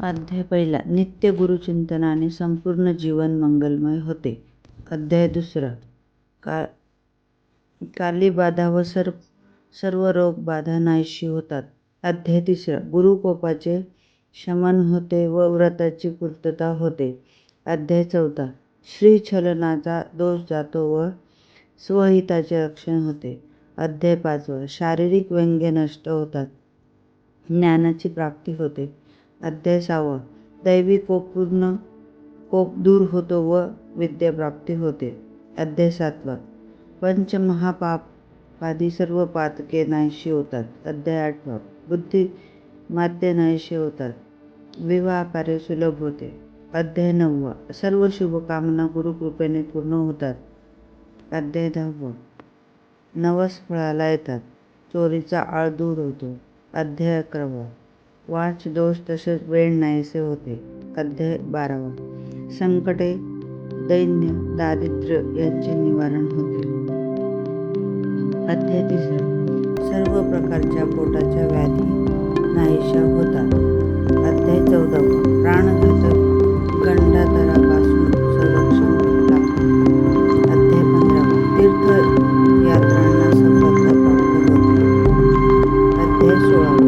अध्याय पहिला नित्य गुरुचिंतनाने संपूर्ण जीवन मंगलमय होते. अध्याय दुसरा का कालीबाधा व सर सर्व रोग बाधा नाहीशी होतात. अध्याय तिसरा गुरुकोपाचे शमन होते व व्रताची पूर्तता होते. अध्याय चौथा श्रीछलनाचा दोष जातो व स्वहिताचे रक्षण होते. अध्याय पाचवा शारीरिक व्यंगे नष्ट होतात. ज्ञानाची प्राप्ती होते. अध्यासावं सहावा दैवी कोपपूर्ण कोप दूर होतो व विद्याप्राप्ती होते. अध्याय पंचमहापाप पंचमहापापादी सर्व पातके नाहीशी होतात. अध्याय आठवा बुद्धिमांद्य नाहीशी होतात. विवाह कार्य सुलभ होते. अध्याय नववा सर्व शुभकामना गुरुकृपेने पूर्ण होतात. अध्याय दहावा नवस फळाला येतात. चोरीचा आळ दूर होतो. अध्याय अकरावा वाच दोष तसेच वेळ नाहीसे होते. अध्याय बारावा संकटे, दैन्य, दारिद्र्य यांचे निवारण होते. अध्याय तिसरा सर्व प्रकारच्या पोटाच्या व्याधी नाहीशा होतात. अध्याय चौदावा प्राणघातक गंडातरापासून संरक्षण लाभते. अध्याय पंधरावा तीर्थयात्रांना सफलता प्राप्त होते. अध्याय सोळावा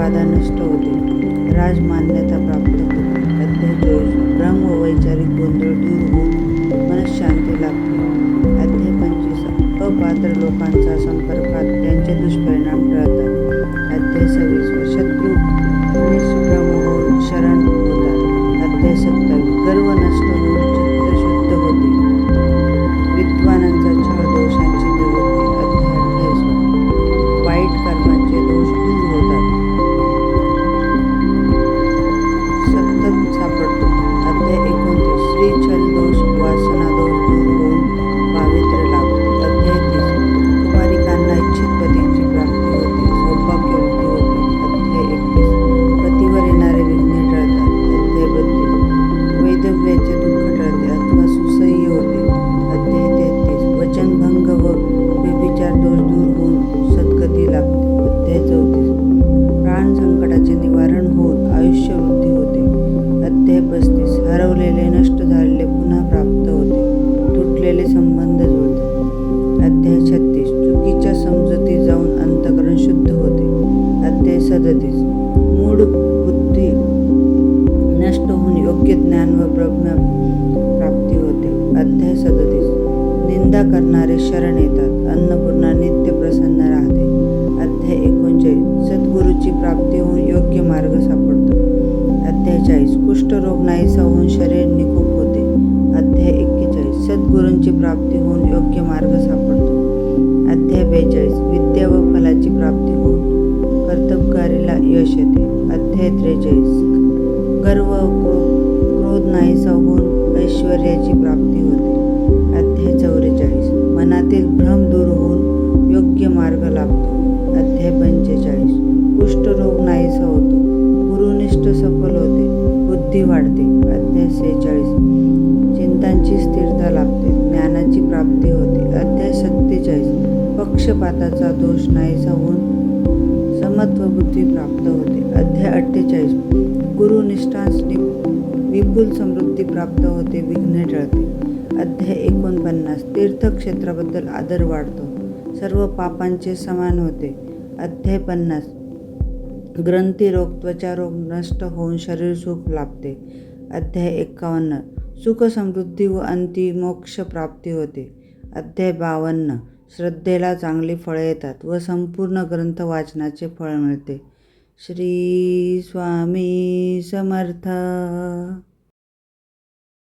बाधा नष्ट होते. राजमान्यता प्राप्त होते. अध्याय भ्रम व वैचारिक गोंधळ दूर होऊन मनशांती लागते अध्याय पंचविसावा अपात्र लोकांचा संपर्कात मदतीस निंदा करणारे शरण येतात. अन्नपूर्णा नित्य प्रसन्न राहते. अध्याय एकोणचाळीस सद्गुरूची प्राप्ती होऊन योग्य मार्ग सापडतो. अध्याय चाळीस कुष्ठरोग नाहीसा होऊन शरीर निकोप होते. अध्याय एक्केचाळीस सद्गुरूंची प्राप्ती होऊन योग्य मार्ग सापडतो. अध्याय बेचाळीस विद्या व फलाची प्राप्ती होऊन कर्तबकारीला यश येते. अध्याय त्रेचाळीस गर्व क्रोध नाहीसा होऊन ऐश्वर्याची मनातील भ्रम दूर होऊन योग्य मार्ग लाभतो. अध्याय पंचेचाळीस कुष्ठरोग नाहीसा होतो. गुरुनिष्ठ सफल होते. बुद्धी वाढते. अध्याय सेहेचाळीस चिंतांची स्थिरता लाभते. ज्ञानाची प्राप्ती होते. अध्याय सत्तेचाळीस पक्षपाताचा दोष नाहीसा होऊन समत्व बुद्धी प्राप्त होते. अध्याय अठ्ठेचाळीस गुरुनिष्ठांस विपुल समृद्धी प्राप्त होते. विघ्न टळते. अध्याय एकोणपन्नास तीर्थक्षेत्राबद्दल आदर वाढतो. सर्व पापांचे समान होते. अध्याय पन्नास ग्रंथिरोग त्वचारोग नष्ट होऊन शरीरसुख लाभते. अध्याय एकावन्न सुख समृद्धी व अंतिमोक्ष प्राप्ती होते. अध्याय बावन्न श्रद्धेला चांगली फळे येतात व संपूर्ण ग्रंथ वाचनाचे फळ मिळते श्री स्वामी समर्थ